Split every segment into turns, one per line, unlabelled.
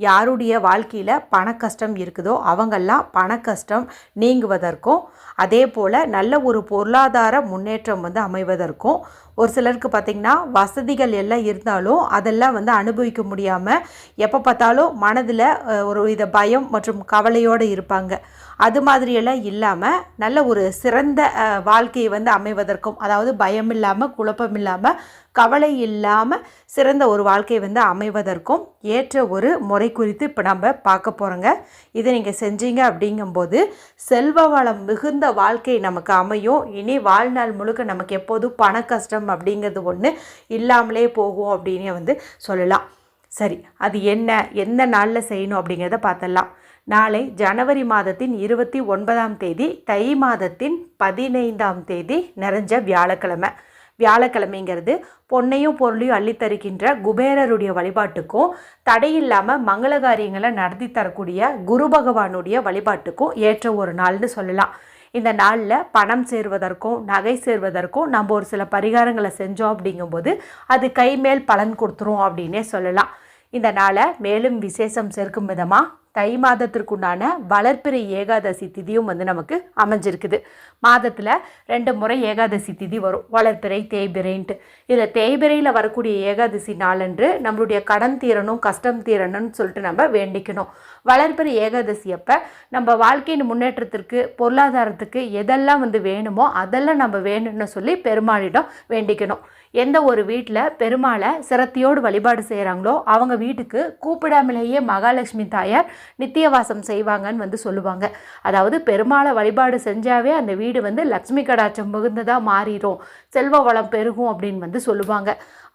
யாருடைய வாழ்க்கையில் பண கஷ்டம் இருக்குதோ அவங்கெல்லாம் பண கஷ்டம் நீங்குவதற்கும் அதே போல் நல்ல ஒரு பொருளாதார முன்னேற்றம் வந்து அமைவதற்கும் ஒரு சிலருக்கு பார்த்திங்கன்னா வசதிகள் எல்லாம் இருந்தாலும் அதெல்லாம் வந்து அனுபவிக்க முடியாமல் எப்போ பார்த்தாலும் மனதில் ஒரு வித பயம் மற்றும் கவலையோடு இருப்பாங்க. அது மாதிரியெல்லாம் இல்லாமல் நல்ல ஒரு சிறந்த வாழ்க்கையை வந்து அமைவதற்கும் அதாவது பயம் இல்லாமல் குழப்பம் இல்லாமல் கவலை இல்லாமல் சிறந்த ஒரு வாழ்க்கை வந்து அமைவதற்கும் ஏற்ற ஒரு முறை குறித்து இப்போ நம்ம பார்க்க போகிறோங்க இதை நீங்கள் செஞ்சீங்க அப்படிங்கும்போது செல்வ வளம் மிகுந்த வாழ்க்கை நமக்கு அமையும். இனி வாழ்நாள் முழுக்க நமக்கு எப்போதும் பண கஷ்டம் அப்படிங்கிறது ஒன்று இல்லாமலே போகும் அப்படின்னு வந்து சொல்லலாம். சரி அது என்ன? எந்த நாளில் செய்யணும் அப்படிங்கிறத பார்த்துடலாம். நாளை ஜனவரி மாதத்தின் இருபத்தி ஒன்பதாம் தேதி தை மாதத்தின் பதினைந்தாம் தேதி நிறைஞ்ச வியாழக்கிழமை. வியாழக்கிழமைங்கிறது பொன்னையும் பொருளையும் அள்ளித்தருக்கின்ற குபேரருடைய வழிபாட்டுக்கும் தடையில்லாமல் மங்கள காரியங்களை நடத்தி தரக்கூடிய குரு பகவானுடைய வழிபாட்டுக்கும் ஏற்ற ஒரு நாள்னு சொல்லலாம். இந்த நாளில் பணம் சேர்வதற்கும் நகை சேர்வதற்கும் நம்ம ஒரு சில பரிகாரங்களை செஞ்சோம் அப்படிங்கும்போது அது கைமேல் பலன் கொடுத்துரும் அப்படின்னே சொல்லலாம். இந்த நாளை மேலும் விசேஷம் சேர்க்கும் விதமாக தை மாதத்திற்குண்டான வளர்ப்பிறை ஏகாதசி திதியும் வந்து நமக்கு அமைஞ்சிருக்குது. மாதத்தில் ரெண்டு முறை ஏகாதசி திதி வரும். வளர்ப்பிறை தேய்பிறைன்ட்டு. இதில் தேய்பிறையில் வரக்கூடிய ஏகாதசி நாளன்று நம்மளுடைய கடன் தீரணும் கஷ்டம் தீரணும்னு சொல்லிட்டு நம்ம வேண்டிக்கணும். வளர்ப்பிறை ஏகாதசி அப்போ நம்ம வாழ்க்கையின் முன்னேற்றத்திற்கு பொருளாதாரத்துக்கு எதெல்லாம் வந்து வேணுமோ அதெல்லாம் நம்ம வேணும்னு சொல்லி பெருமாளிடம் வேண்டிக்கணும். எந்த ஒரு வீட்டில் பெருமாளை சிரத்தியோடு வழிபாடு செய்கிறாங்களோ அவங்க வீட்டுக்கு கூப்பிடாமலேயே மகாலட்சுமி தாயார் நித்தியவாசம் செய்வாங்கன்னு வந்து சொல்லுவாங்க. அதாவது பெருமாளை வழிபாடு செஞ்சாவே அந்த வீடு வந்து லக்ஷ்மி கடாட்சம் மிகுந்ததாக மாறிடும் செல்வ வளம் பெருகும் அப்படின்னு வந்து சொல்லுவாங்க.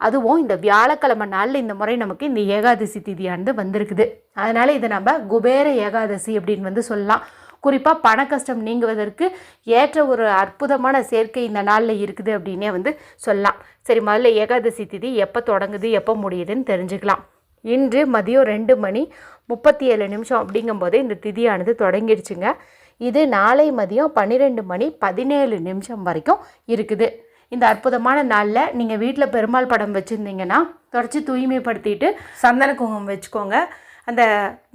அதுவும் இந்த வியாழக்கிழமை நாளில் இந்த முறை நமக்கு இந்த ஏகாதசி திதியானது வந்திருக்குது. அதனால் இதை நம்ம குபேர ஏகாதசி அப்படின்னு வந்து சொல்லலாம். குறிப்பாக பண கஷ்டம் நீங்குவதற்கு ஏற்ற ஒரு அற்புதமான சேர்க்கை இந்த நாளில் இருக்குது அப்படின்னே வந்து சொல்லலாம். சரி முதல்ல ஏகாதசி திதி எப்போ தொடங்குது எப்போ முடியுதுன்னு தெரிஞ்சுக்கலாம். இன்று மதியம் ரெண்டு மணி முப்பத்தி ஏழு நிமிஷம் அப்படிங்கும்போது இந்த திதியானது தொடங்கிடுச்சுங்க. இது நாளை மதியம் பன்னிரெண்டு மணி பதினேழு நிமிஷம் வரைக்கும் இருக்குது. இந்த அற்புதமான நாளில் நீங்கள் வீட்டில் பெருமாள் படம் வச்சுருந்தீங்கன்னா தொடச்சி தூய்மைப்படுத்திட்டு சந்தன குங்குமம் வச்சுக்கோங்க. அந்த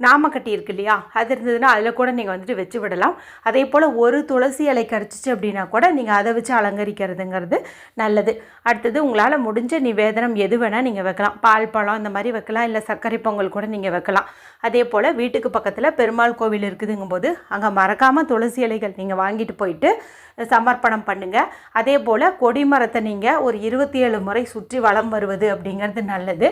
நாமக்கட்டி இருக்கு இல்லையா? அது இருந்ததுன்னா அதில் கூட நீங்கள் வந்துட்டு வச்சு விடலாம். அதே போல் ஒரு துளசி இலை கரைச்சிச்சு அப்படின்னா கூட நீங்கள் அதை வச்சு அலங்கரிக்கிறதுங்கிறது நல்லது. அடுத்தது உங்களால் முடிஞ்ச நிவேதனம் எது வேணால் நீங்கள் வைக்கலாம். பால் பழம் இந்த மாதிரி வைக்கலாம். இல்லை சர்க்கரை பொங்கல் கூட நீங்கள் வைக்கலாம். அதே போல் வீட்டுக்கு பக்கத்தில் பெருமாள் கோவில் இருக்குதுங்கும்போது அங்கே மறக்காமல் துளசி இலைகள் நீங்கள் வாங்கிட்டு போயிட்டு சமர்ப்பணம் பண்ணுங்கள் அதே போல் கொடிமரத்தை நீங்கள் ஒரு இருபத்தி ஏழு முறை சுற்றி வளம் வருவது அப்படிங்கிறது நல்லது.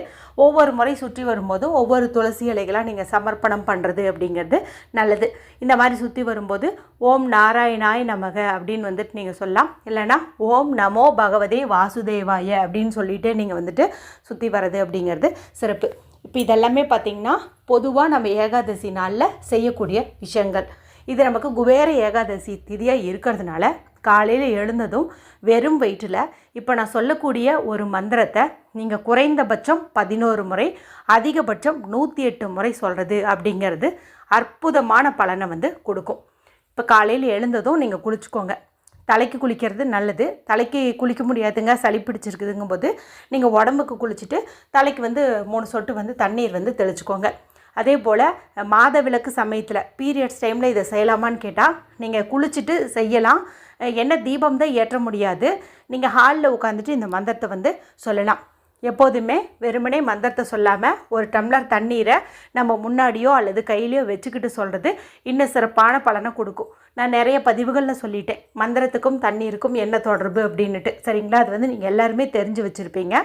ஒவ்வொரு முறை சுற்றி வரும்போதும் ஒவ்வொரு துளசி இலைகளாக நீங்கள் சமர்ப்பணம் பண்ணுறது அப்படிங்கிறது நல்லது. இந்த மாதிரி சுற்றி வரும்போது ஓம் நாராயணாய் நமக அப்படின்னு வந்துட்டு நீங்கள் சொல்லலாம். இல்லைன்னா ஓம் நமோ பகவதே வாசுதேவாய அப்படின்னு சொல்லிட்டு நீங்கள் வந்துட்டு சுற்றி வர்றது அப்படிங்கிறது சிறப்பு. இப்போ இதெல்லாமே பார்த்திங்கன்னா பொதுவாக நம்ம ஏகாதசி நாளில் செய்யக்கூடிய விஷயங்கள். இது நமக்கு குபேர ஏகாதசி திதியாக இருக்கிறதுனால காலையில் எழுந்ததும் வெறும் வயிற்றில் இப்போ நான் சொல்லக்கூடிய ஒரு மந்திரத்தை நீங்கள் குறைந்தபட்சம் பதினோரு முறை அதிகபட்சம் நூற்றி எட்டு முறை சொல்கிறது அப்படிங்கிறது அற்புதமான பலனை வந்து கொடுக்கும். இப்போ காலையில் எழுந்ததும் நீங்கள் குளிச்சுக்கோங்க. தலைக்கு குளிக்கிறது நல்லது. தலைக்கு குளிக்க முடியாதுங்க. சளி பிடிச்சிருக்குதுங்கும் போது நீங்கள் உடம்புக்கு குளிச்சுட்டு தலைக்கு வந்து மூணு சொட்டு வந்து தண்ணீர் வந்து தெளிச்சுக்கோங்க. அதே போல் மாத விளக்கு சமயத்தில் பீரியட்ஸ் டைமில் இதை செய்யலாமான்னு கேட்டால் நீங்கள் குளிச்சுட்டு செய்யலாம். என்ன தீபம் தான் ஏற்ற முடியாது. நீங்கள் ஹாலில் உட்காந்துட்டு இந்த மந்திரத்தை வந்து சொல்லலாம். எப்போதுமே வெறுமனே மந்திரத்தை சொல்லாமல் ஒரு டம்ளர் தண்ணீரை நம்ம முன்னாடியோ அல்லது கையிலையோ வச்சுக்கிட்டு சொல்கிறது இன்னும் சிறப்பான பலனை கொடுக்கும். நான் நிறைய பதிவுகளில் சொல்லிட்டேன். மந்திரத்துக்கும் தண்ணீருக்கும் என்ன தொடர்பு அப்படின்னுட்டு. சரிங்களா? அது வந்து நீங்கள் எல்லாருமே தெரிஞ்சு வச்சுருப்பீங்க.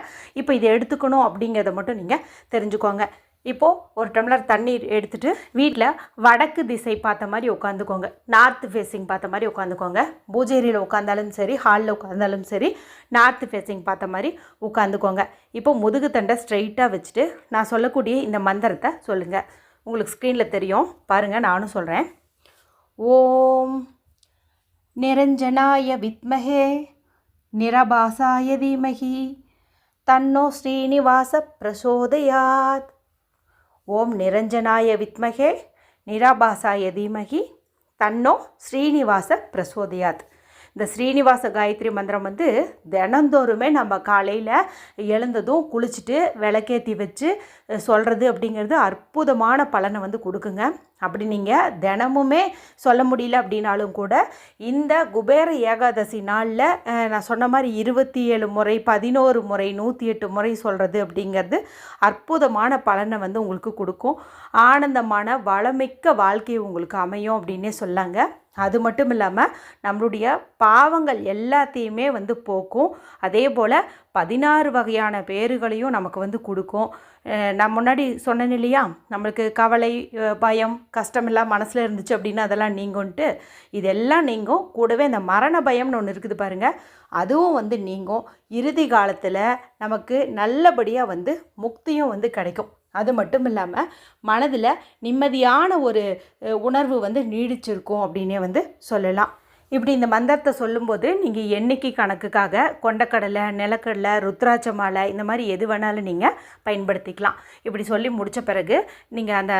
இப்போ இதை எடுத்துக்கணும் அப்படிங்கிறத மட்டும் நீங்கள் தெரிஞ்சுக்கோங்க. இப்போது ஒரு டம்ளர் தண்ணீர் எடுத்துகிட்டு வீட்டில் வடக்கு திசை பார்த்த மாதிரி உட்காந்துக்கோங்க. நார்த் ஃபேஸிங் பார்த்த மாதிரி உட்காந்துக்கோங்க. பூஜேரியில் உட்காந்தாலும் சரி ஹாலில் உட்காந்தாலும் சரி நார்த் ஃபேஸிங் பார்த்த மாதிரி உட்காந்துக்கோங்க இப்போ முதுகு தண்டை ஸ்ட்ரைட்டாக வச்சுட்டு நான் சொல்லக்கூடிய இந்த மந்திரத்தை சொல்லுங்கள் உங்களுக்கு ஸ்க்ரீனில் தெரியும். பாருங்கள் நானும் சொல்கிறேன் ஓம் நிரஞ்சனாய வித்மஹே நிரபாசாய தீமகி தன்னோ ஸ்ரீனிவாச பிரசோதயாத். ஓம் நிரஞ்சனாய வித்மகே நிராபாசாய தீமகி தன்னோ ஸ்ரீனிவாச பிரசோதயாத். இந்த ஸ்ரீனிவாச காயத்ரி மந்திரம் வந்து தினந்தோறுமே நம்ம காலையில் எழுந்ததும் குளிச்சுட்டு விளக்கேற்றி வச்சு சொல்கிறது அப்படிங்கிறது அற்புதமான பலனை வந்து கொடுக்குங்க. அப்படி நீங்கள் தினமுமே சொல்ல முடியல அப்படின்னாலும் கூட இந்த குபேர ஏகாதசி நாளில் நான் சொன்ன மாதிரி இருபத்தி ஏழு முறை பதினோரு முறை நூற்றி எட்டு முறை சொல்கிறது அப்படிங்கிறது அற்புதமான பலனை வந்து உங்களுக்கு கொடுக்கும். ஆனந்தமான வளமிக்க வாழ்க்கை உங்களுக்கு அமையும் அப்படின்னே சொல்லாங்க. அது மட்டும் இல்லாமல் நம்மளுடைய பாவங்கள் எல்லாத்தையுமே வந்து போக்கும். அதே போல் பதினாறு வகையான பேறுகளையும் நமக்கு வந்து கொடுக்கும். நான் முன்னாடி சொன்னேன் இல்லையா? நம்மளுக்கு கவலை பயம் கஷ்டமெல்லாம் மனசில் இருந்துச்சு அப்படின்னா அதெல்லாம் நீங்கன்ட்டு இதெல்லாம் நீங்கும். கூடவே இந்த மரண பயம்னு ஒன்று இருக்குது பாருங்கள் அதுவும் வந்து நீங்கும். இறுதி காலத்தில் நமக்கு நல்லபடியாக வந்து முக்தியும் வந்து கிடைக்கும். அது மட்டும் இல்லாமல் மனதில் நிம்மதியான ஒரு உணர்வு வந்து நீடிச்சிருக்கும் அப்படின்னே வந்து சொல்லலாம். இப்படி இந்த மந்திரத்தை சொல்லும்போது நீங்கள் எண்ணிக்கை கணக்குக்காக கொண்டக்கடலை நிலக்கடலை ருத்ராட்ச மாலை இந்த மாதிரி எது வேணாலும் நீங்கள் பயன்படுத்திக்கலாம். இப்படி சொல்லி முடித்த பிறகு நீங்கள் அந்த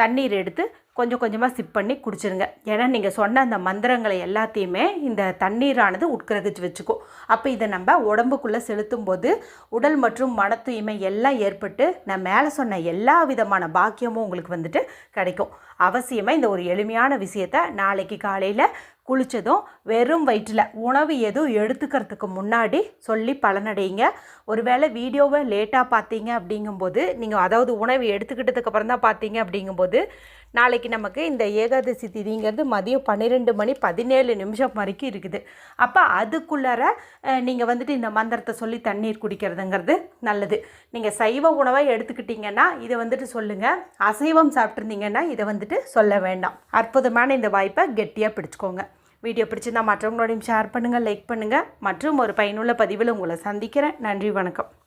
தண்ணீர் எடுத்து கொஞ்சம் கொஞ்சமாக சிப் பண்ணி குடிச்சிருங்க. ஏன்னா நீங்கள் சொன்ன அந்த மந்திரங்களை எல்லாத்தையுமே இந்த தண்ணீரானது உட்கிரகிச்சு வச்சுக்கும். அப்போ இதை நம்ம உடம்புக்குள்ளே செலுத்தும் போது உடல் மற்றும் மன தூய்மை எல்லாம் ஏற்பட்டு நான் மேலே சொன்ன எல்லா விதமான பாக்கியமும் உங்களுக்கு வந்துட்டு கிடைக்கும். அவசியமாக இந்த ஒரு எளிமையான விஷயத்த நாளைக்கு காலையில் குளித்ததும் வெறும் வயிற்றில் உணவு எதுவும் எடுத்துக்கிறதுக்கு முன்னாடி சொல்லி பலனடைங்க ஒருவேளை வீடியோவை லேட்டாக பார்த்தீங்க அப்படிங்கும்போது நீங்கள் அதாவது உணவு எடுத்துக்கிட்டதுக்கப்புறம் தான் பார்த்தீங்க அப்படிங்கும்போது நாளைக்கு நமக்கு இந்த ஏகாதசி திதிங்கிறது மதியம் பன்னிரெண்டு மணி பதினேழு நிமிஷம் வரைக்கும் இருக்குது. அப்போ அதுக்குள்ளார நீங்கள் வந்துட்டு இந்த மந்திரத்தை சொல்லி தண்ணீர் குடிக்கிறதுங்கிறது நல்லது. நீங்கள் சைவ உணவை எடுத்துக்கிட்டிங்கன்னா இதை வந்துட்டு சொல்லுங்கள் அசைவம் சாப்பிட்ருந்தீங்கன்னா இதை வந்துட்டு சொல்ல வேண்டாம். அற்புதமான இந்த வாய்ப்பை கெட்டியாக பிடிச்சிக்கோங்க. வீடியோ பிடிச்சிருந்தால் மற்றவங்களோடையும் ஷேர் பண்ணுங்கள் லைக் பண்ணுங்கள் மற்றும் ஒரு பயனுள்ள பதிவில் உங்களை சந்திக்கிறேன். நன்றி வணக்கம்.